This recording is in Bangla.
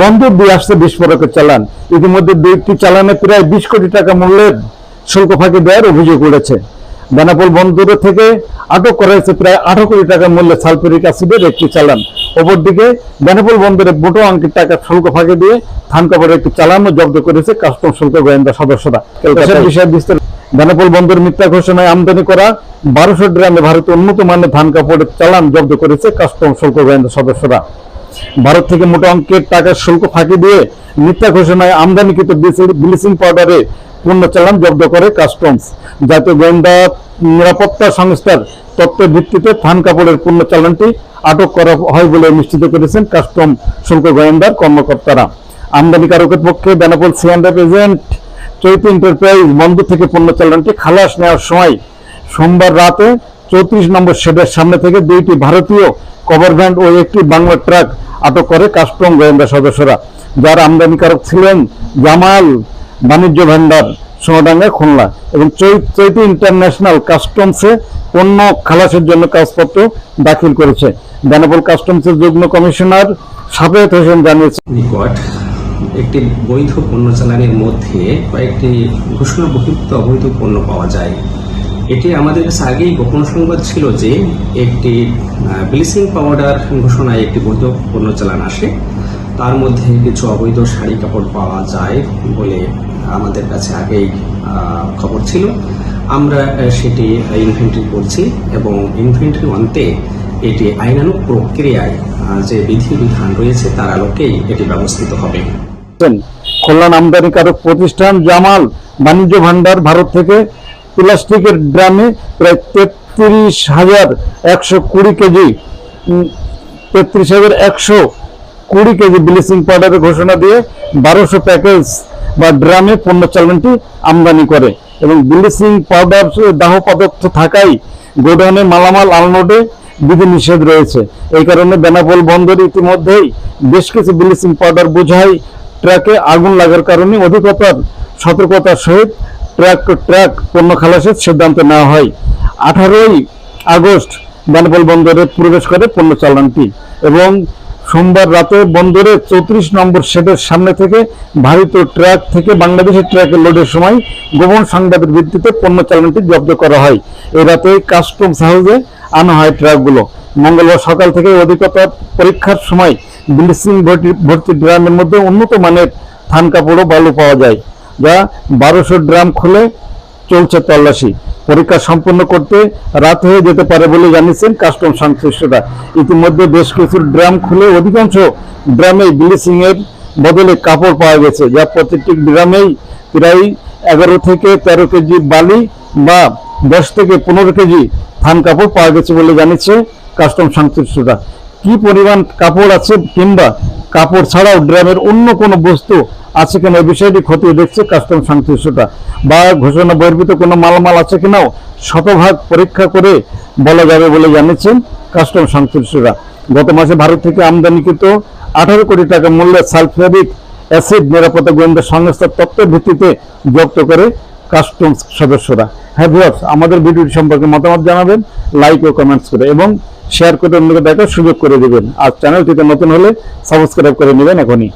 বন্দর দিয়ে আসছে বিস্ফোরকের চালান। ইতিমধ্যে দুইটি চালানে প্রায় বিশ কোটি টাকা মূল্যের শুল্ক ফাঁকি দেওয়ার অভিযোগ উঠেছে। বেনাপোল বন্দর থেকে আটক করা হয়েছে প্রায় আঠারো কোটি টাকা মূল্যের সালফিউরিক অ্যাসিডের একটি চালান। অপরদিকে বেনাপোল বন্দরে বুটো অঙ্কের টাকা শুল্ক ফাঁকি দিয়ে ধান কাপড়ের একটি চালানও জব্দ করেছে কাস্টম শুল্ক গোয়েন্দা সদস্যরা। বিষয়ে বিস্তারিত বেনাপোল বন্দর মিথ্যা ঘোষণায় আমদানি করা বারোশো গ্রামে ভারতের উন্নত মানের ধান কাপড়ের চালান জব্দ করেছে কাস্টম শুল্ক গোয়েন্দা সদস্যরা। ভারত থেকে মোটা অঙ্কের টাকার শুল্ক ফাঁকি দিয়ে মিথ্যা ঘোষণায় আমদানিকৃত ব্লিচিং পাউডারে পণ্য চালান জব্দ করে কাস্টমস। জাতীয় গোয়েন্দা নিরাপত্তা সংস্থার তথ্যের ভিত্তিতে থান কাপড়ের পণ্য চালানটি আটক করা হয় বলে নিশ্চিত করেছেন কাস্টম শুল্ক গোয়েন্দার কর্মকর্তারা। আমদানিকারকের পক্ষে বেনাপোল সিয়ান্ডার এজেন্ট চৈতি এন্টারপ্রাইজ বন্দর থেকে পণ্য চালানটি খালাস নেওয়ার সময় সোমবার রাতে চৌত্রিশ নম্বর শেডের সামনে থেকে দুইটি ভারতীয় কভার ভ্যান ও একটি বাংলা ট্রাক আটক করে কাস্টম গোয়েন্দা সদস্যরা, যার আমদানিকারক ছিলেন জামাল বাণিজ্য ভান্ডার সোনাডাঙ্গা, খুলনা এবং চৈতি ইন্টারন্যাশনাল কাস্টমসে পণ্য খালাসের জন্য কাগজপত্র দাখিল করেছে। বেনাপোল কাস্টমসের যুগ্ম কমিশনার সাবেত হোসেন জানিয়েছেন একটি বৈধ পণ্য চালানের মধ্যে কয়েকটি ঘোষণা বহির্ভূত অবৈধ পণ্য পাওয়া যায়। এটি আমাদের কাছে আগেই গোপন সংবাদ ছিল যে একটি ব্লিচিং পাউডার ঘোষণায় একটি বৈধ পণ্য চালান আসে। তার মধ্যে কিছু অবৈধ শাড়ি কাপড় পাওয়া যায় বলে আমাদের কাছে আগেই খবর ছিল। আমরা সেটি ইনভেন্টরি করছি এবং ইনভেন্টরি অন্তে এটি আইনানুগ প্রক্রিয়ায় যে বিধি বিধান রয়েছে তার আলোকেই এটি ব্যবস্থিত হবে। কল্যাণ আমদানিকারক প্রতিষ্ঠান জামাল বাণিজ্য ভান্ডার ভারত থেকে প্লাস্টিকের ড্রামে প্রায় তেত্রিশ হাজার একশো কুড়ি কেজি তেত্রিশ হাজার একশো কুড়ি কেজি ব্লিচিং পাউডারের ঘোষণা দিয়ে বারোশো প্যাকেজ বা ড্রামে পণ্য চালানটি আমদানি করে এবং ব্লিচিং পাউডার দাহ পদার্থ থাকায় গোডাউনে মালামাল আলনোডে বিধি নিষেধ রয়েছে। এই কারণে বেনাপোল বন্দর ইতিমধ্যেই বেশ কিছু ব্লিচিং পাউডার বোঝাই ট্রাকে আগুন লাগার কারণে অধিকতর সতর্কতার সহিত ট্রাক টু ট্রাক পণ্য খালাসের সিদ্ধান্ত নেওয়া হয়। আঠারোই আগস্ট বেনাপোল বন্দরে প্রবেশ করে পণ্য চালানটি এবং সোমবার রাতে বন্দরে চৌত্রিশ নম্বর শেডের সামনে থেকে ভারত ট্রাক থেকে বাংলাদেশের ট্রাকে লোডের সময় গোপন সংবাদের ভিত্তিতে পণ্য চালানটি জব্দ করা হয়। এই রাতে কাস্টমস হাউসে আনা হয় ট্রাকগুলো। মঙ্গলবার সকাল থেকে অধিকতর পরীক্ষার সময় ব্লিচিং ভর্তি ভর্তি ড্রামের মধ্যে উন্নত মানের থান কাপড় বালু পাওয়া যায়। যা বারোশো ড্রাম খুলে চলছে তল্লাশি। পরীক্ষা সম্পন্ন করতে রাত হয়ে যেতে পারে বলে জানিয়েছেন কাস্টম সংশ্লিষ্টরা। ইতিমধ্যে বেশ কিছু ড্রাম খুলে অধিকাংশ ড্রামে ব্লিচিং এর বদলে কাপড় পাওয়া গেছে, যা প্রত্যেকটি ড্রামেই প্রায় এগারো থেকে তেরো কেজি বালি বা দশ থেকে পনেরো কেজি থান কাপড় পাওয়া গেছে বলে জানিয়েছে কাস্টম সংশ্লিষ্টরা। কি পরিমাণ কাপড় আছে কিংবা কাপড় ছাড়াও ড্রামের অন্য কোনো বস্তু আছে কিনা এই বিষয়টি খতিয়ে দেখছে কাস্টম সংশ্লিষ্টতা বা ঘোষণা বহির্ভূত কোনো মালামাল আছে কিনাও শতভাগ পরীক্ষা করে বলা যাবে বলে জানিয়েছেন কাস্টম সংশ্লিষ্টরা। গত মাসে ভারত থেকে আমদানিকৃত আঠারো কোটি টাকা মূল্যের সালফিউরিক অ্যাসিড নিরাপত্তা গোয়েন্দা সংস্থার তথ্যের ভিত্তিতে জব্দ করে কাস্টমস সদস্যরা। হ্যাঁ ভিউয়ার্স আমাদের ভিডিওটি সম্পর্কে মতামত জানাবেন লাইক ও কমেন্টস করে। এবং শেয়ার করে অন্যকে দেখার সুযোগ করে দেবেন। আর চ্যানেলটিতে নতুন হলে সাবস্ক্রাইব করে নেবেন এখনই।